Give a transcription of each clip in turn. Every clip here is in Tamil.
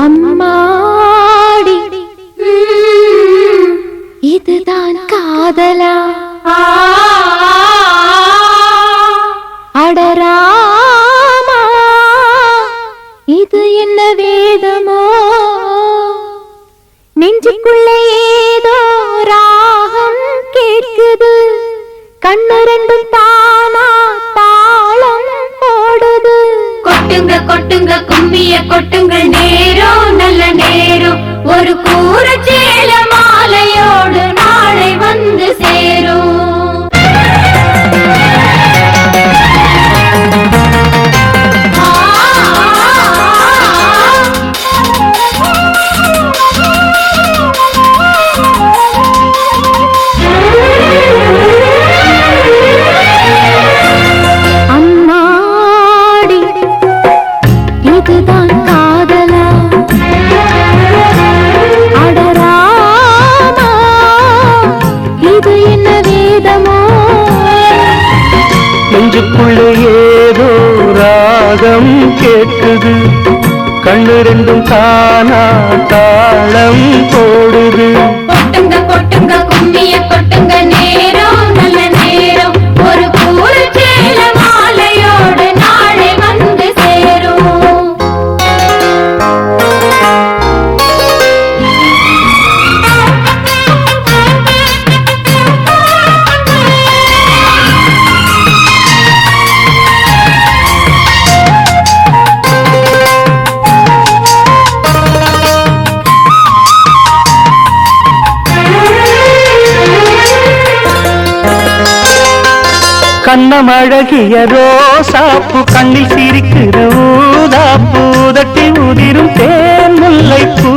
அம்மாடி. இதுதான் காதலா. அடராமா. இது என்ன வேதமோ? நெஞ்சுக்குள்ளே ஏதோ ராகம் கேட்குது. கண்ணு ரெண்டும் தானா தாளம் போடுது. கொட்டுங்க கொட்டுங்க கும்மிய கொட்டுங்கள் நேரம் ஒரு கூறச்சி நெஞ்சுக்குள்ளே ஏதோ ராகம் கேட்குது. கண்ணு ரெண்டும் தானா தாளம் போடுது. கண்ணமழகிய ரோசாப்பு கண்ணில் சிரிக்கிற ஊதாப்பு உதட்டி உதிரும் தேன் முல்லைப்பூ.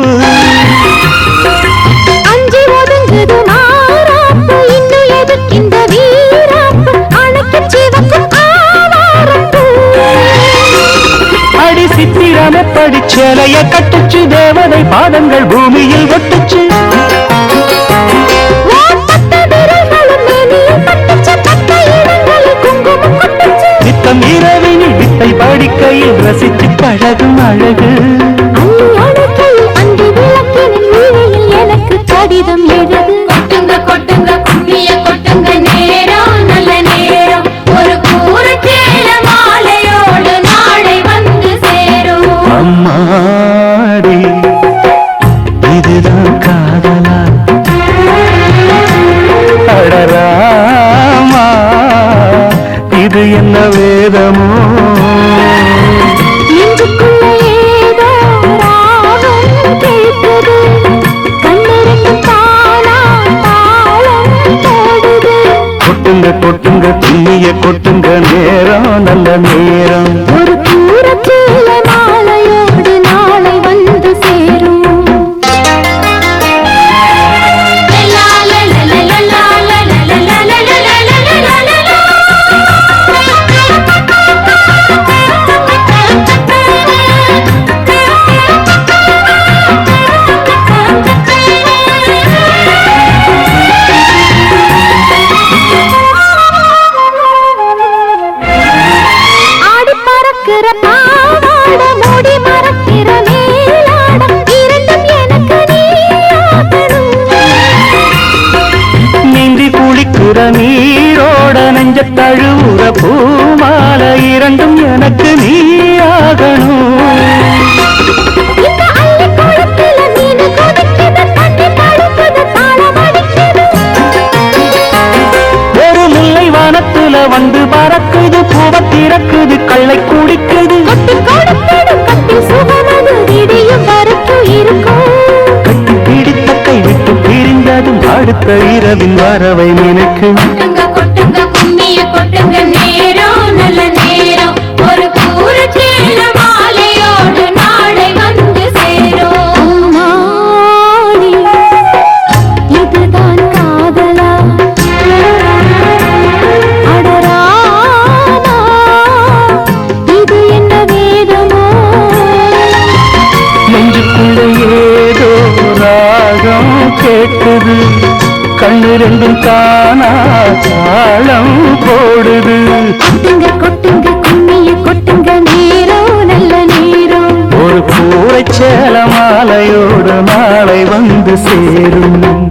அடி சித்திரமே படிச்சலைய கட்டுச்சு தேவதை பாதங்கள் பூமியில் ஒட்டுச்சு. பழகும் அழகு. எனக்கு கடிதம் எழுது. கொட்டுங்க கொட்டுங்க கும்மிய கொட்டுங்க. கொட்டுங்க நேரம் நல்ல நேரம். தழுவுற பூமால இரண்டும் எனக்கு நீயாகணும். ஒரு முல்லை வானத்துல வந்து பறக்குது பூவ திறக்குது கள்ளை குடிக்குது. கொட்டி பிடித்த கை விட்டு பிரிந்ததும் அடுத்த இரவின் வரவை நினைக்கு கொட்டுங்க கொட்டுங்க கும்மிய கொட்டுங்க நேரம் நல்ல நேரம். ஒரு கூற சேல மாலையோடு நாளை வந்து சேரும். அம்மாடி, இதுதான் காதலா? அடராமா, இது என்ன வேதமோ? நெஞ்சுக்குள்ள ஏதோ ராகம் கேட்குது. கண்ணு ரெண்டும் தானா தாளம் போடுது கொட்டுங்க கொட்டுங்க கும்மிய கொட்டுங்க நீரோ நல்ல நீரோ. ஒரு கூரைச்சேலமா மாலையோடு நாளை வந்து சேரும்.